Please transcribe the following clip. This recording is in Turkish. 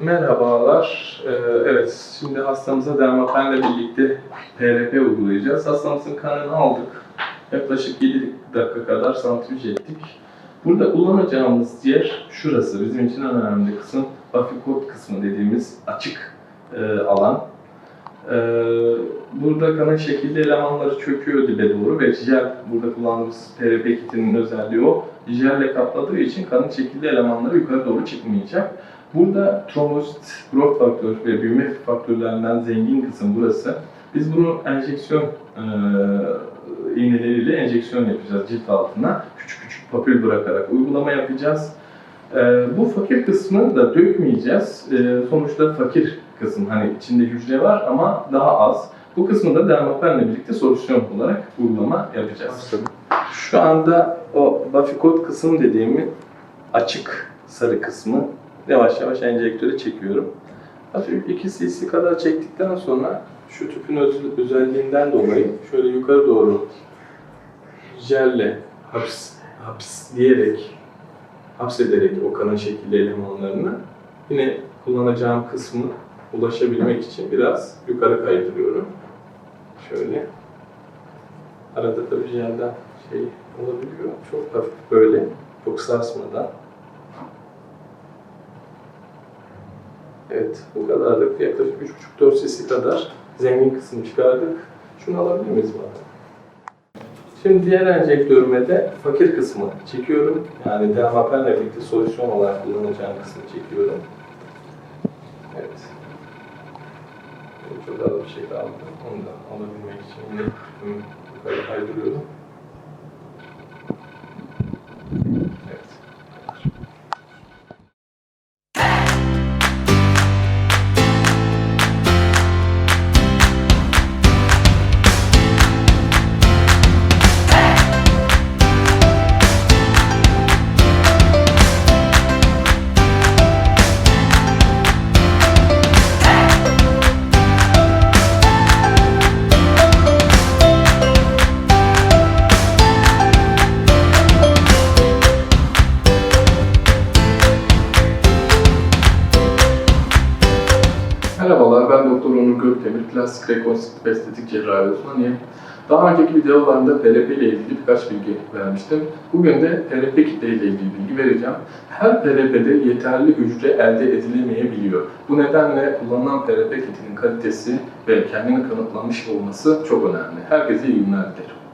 Merhabalar. Ee, evet, şimdi hastamıza dermapenle birlikte PRP uygulayacağız. Hastamızın kanını aldık. Yaklaşık 7 dakika kadar santrifüj ettik. Burada kullanacağımız yer şurası. Bizim için en önemli kısım bafikot kısmı dediğimiz açık e, alan. Ee, burada kanın şekilli elemanları çöküyor dibe doğru ve jel, burada kullandığımız PRP kitinin özelliği o. Jelle kapladığı için kanın şekilli elemanları yukarı doğru çıkmayacak. Burada trombosit, growth faktör ve büyüme faktörlerinden zengin kısım burası. Biz bunu enjeksiyon e, iğneleriyle enjeksiyon yapacağız cilt altına. Küçük küçük papül bırakarak uygulama yapacağız. E, bu fakir kısmını da dökmeyeceğiz. E, sonuçta fakir kısım hani içinde hücre var ama daha az. Bu kısmı da dermapenle birlikte solüsyon olarak uygulama yapacağız. Şu anda o bafikot kısım dediğimi açık sarı kısmı yavaş yavaş enjektöre çekiyorum. Hafif 2 cc kadar çektikten sonra şu tüpün öz- özelliğinden dolayı şöyle yukarı doğru jelle haps, haps diyerek hapsederek o kanın şekilli elemanlarını yine kullanacağım kısmı ulaşabilmek için biraz yukarı kaydırıyorum. Şöyle. Arada tabii jelden şey olabiliyor. Çok hafif böyle, çok sarsmadan. Evet, bu kadarlık. Yaklaşık 3,5-4 cc kadar zengin kısmı çıkardık. Şunu alabilir miyiz bana? Şimdi diğer enjektörüme de fakir kısmı çekiyorum. Yani dermapenle birlikte solüsyon olarak kullanacağım kısmı çekiyorum. Evet. Çok az bir şey kaldı. Onu da alabilmek için yukarı kaydırıyorum. Merhabalar, ben Doktor Onur Gökdemir, plastik rekonstrüktif estetik cerrahi uzmanıyım. Daha önceki videolarımda PRP ile ilgili birkaç bilgi vermiştim. Bugün de PRP kitle ile ilgili bilgi vereceğim. Her PRP'de yeterli hücre elde edilemeyebiliyor. Bu nedenle kullanılan PRP kitinin kalitesi ve kendini kanıtlamış olması çok önemli. Herkese iyi günler dilerim.